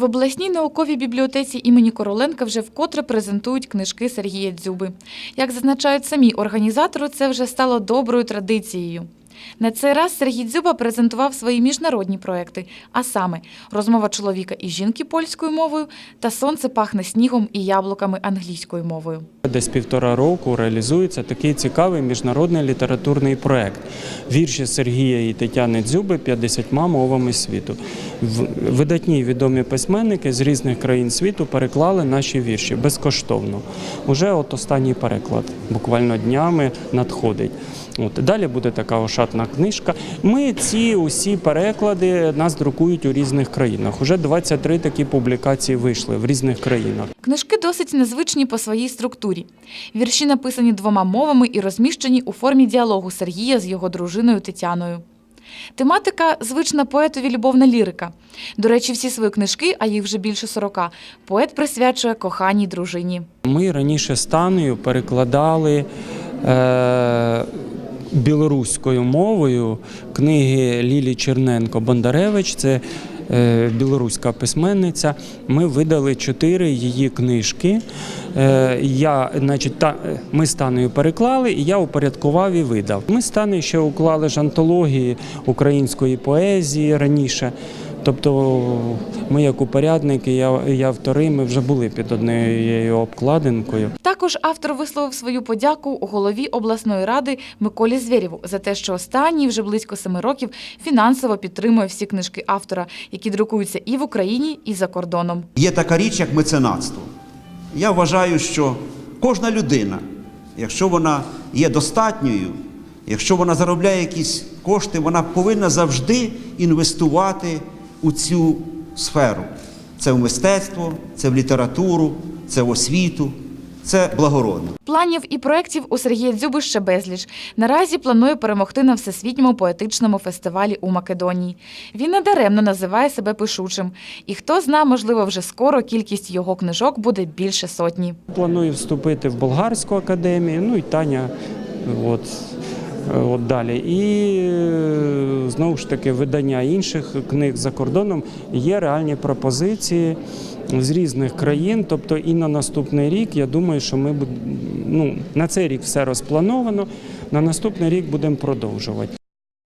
В обласній науковій бібліотеці імені Короленка вже вкотре презентують книжки Сергія Дзюби. Як зазначають самі організатори, це вже стало доброю традицією. На цей раз Сергій Дзюба презентував свої міжнародні проекти, а саме розмова чоловіка і жінки польською мовою та сонце пахне снігом і яблуками англійською мовою. Десь півтора року реалізується такий цікавий міжнародний літературний проект. Вірші Сергія і Тетяни Дзюби 50 мовами світу. Видатні відомі письменники з різних країн світу переклали наші вірші безкоштовно. Уже от останній переклад, буквально днями надходить. От далі буде така ошатна книжка. Ми ці усі переклади нас друкують у різних країнах. Уже 23 такі публікації вийшли в різних країнах. Книжки досить незвичні по своїй структурі. Вірші написані двома мовами і розміщені у формі діалогу Сергія з його дружиною Тетяною. Тематика звична поетові любовна лірика. До речі, всі свої книжки, а їх вже більше 40, поет присвячує коханій дружині. Ми раніше з Таною перекладали е, білоруською мовою книги Лілі Черненко Бондаревич. Це білоруська письменниця. Ми видали чотири її книжки. Е, я, значить, та, е, ми з Танею переклали, і я упорядкував і видав. Ми з Танею ще уклали ж антології української поезії раніше. Тобто ми, як упорядники, я, і автори, ми вже були під однією обкладинкою. Також автор висловив свою подяку голові обласної ради Миколі Звєрєву за те, що останній вже близько семи років фінансово підтримує всі книжки автора, які друкуються і в Україні, і за кордоном. Є така річ, як меценатство. Я вважаю, що кожна людина, якщо вона є достатньою, якщо вона заробляє якісь кошти, вона повинна завжди інвестувати у цю сферу. Це в мистецтво, це в літературу, це в освіту, це благородно. Планів і проєктів у Сергія Дзюби ще безліч. Наразі планує перемогти на всесвітньому поетичному фестивалі у Македонії. Він недаремно називає себе пишучим. І хто зна, можливо, вже скоро кількість його книжок буде більше сотні. Планую вступити в болгарську академію, ну і Таня от, от далі. І е, знову ж таки видання інших книг за кордоном є реальні пропозиції. З різних країн, тобто і на наступний рік, я думаю, що ми ну, на цей рік все розплановано. На наступний рік будемо продовжувати.